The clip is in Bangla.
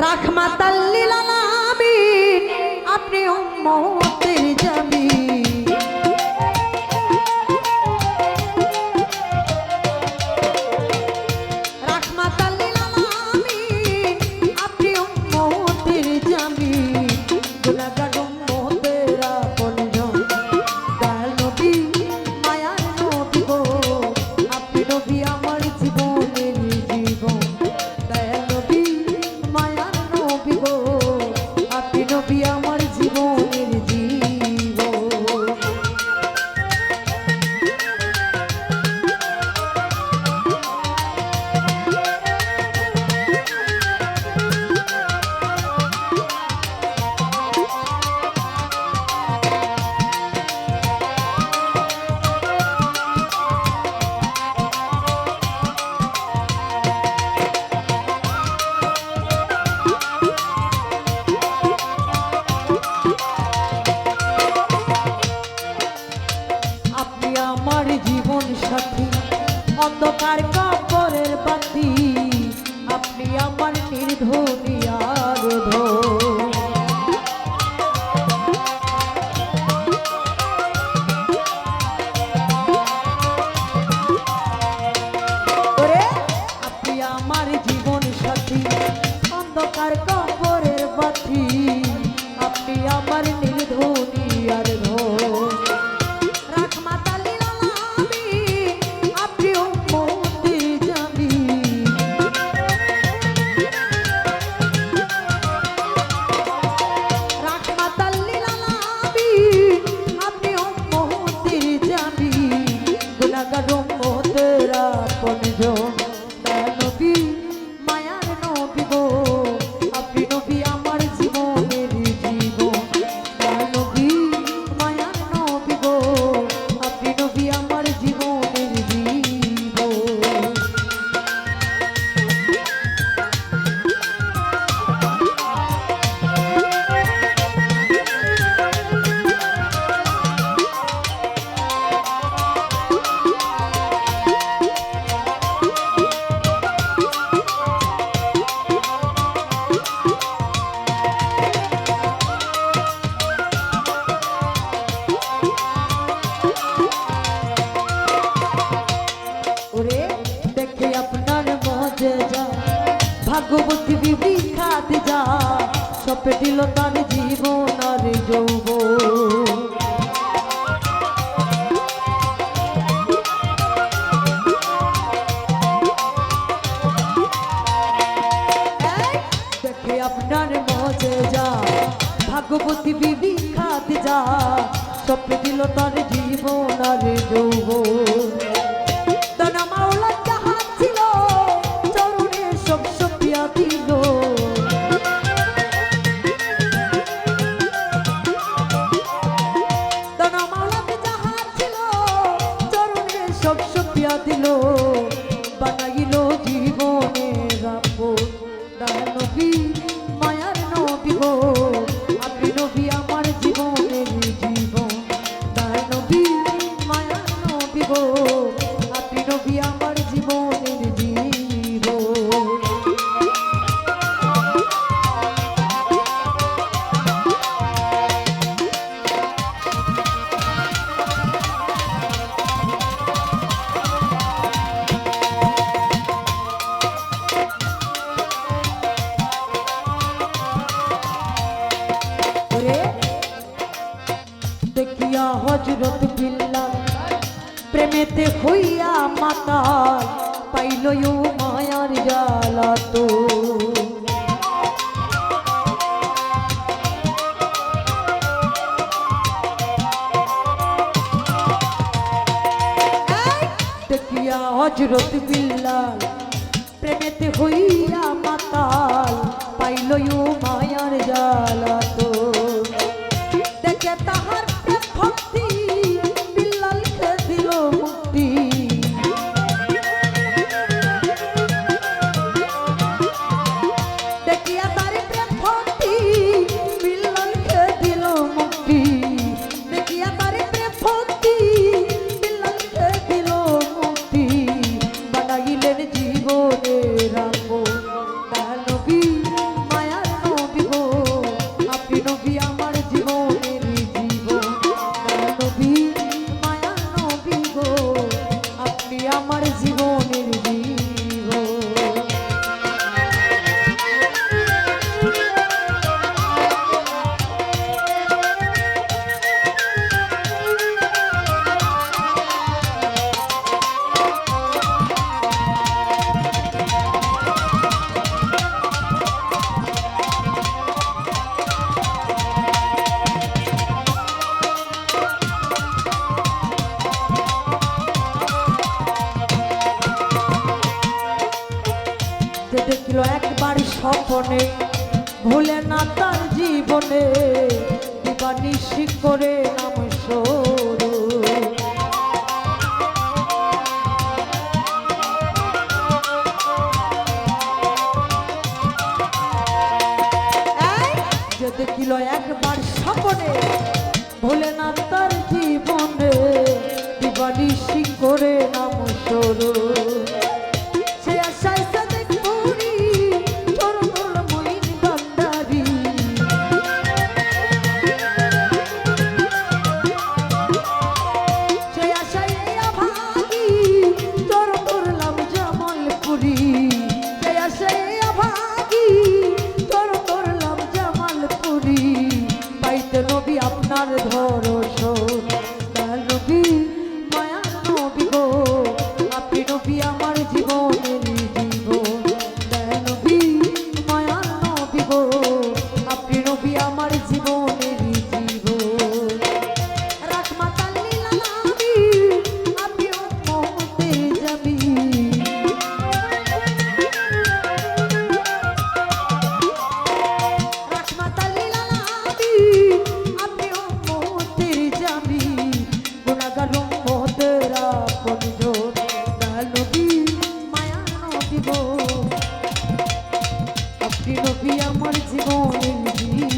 রাহমাতাল্লিল আলামিন আপনি উম্মতের ওরে আপনি আমার জীবন সাথী অন্ধকার আপনজন সপে দিল তার জীবন আর যৌব দেখে আপনার মজে যা ভাগবতী বিবি খাত যা সপে তার জীবন আর যৌব সব সপিয়া দিল, বানাইল জীবনে মায়ার নবী গো, আপনি নবী আমার জীবনের জীবন। তার নবী, মায়ার নবী গো হজরত বিল্লাল প্রেমেতে হইয়া মাতাল পাইল মায়ার জালা তো। দেখিয়া হজরত বিল্লাল, প্রেমেতে হইয়া মাতাল পাইল মায়ার জালা তো। দেখে তাহার স্বপনে ভুলে না তার জীবনে দিবানিশি করে নাম সরু এই যে দেখিল একবার স্বপনে ভুলে না তার জীবনে দিবানিশি করে নাম সরু রাধ আমার জীবনের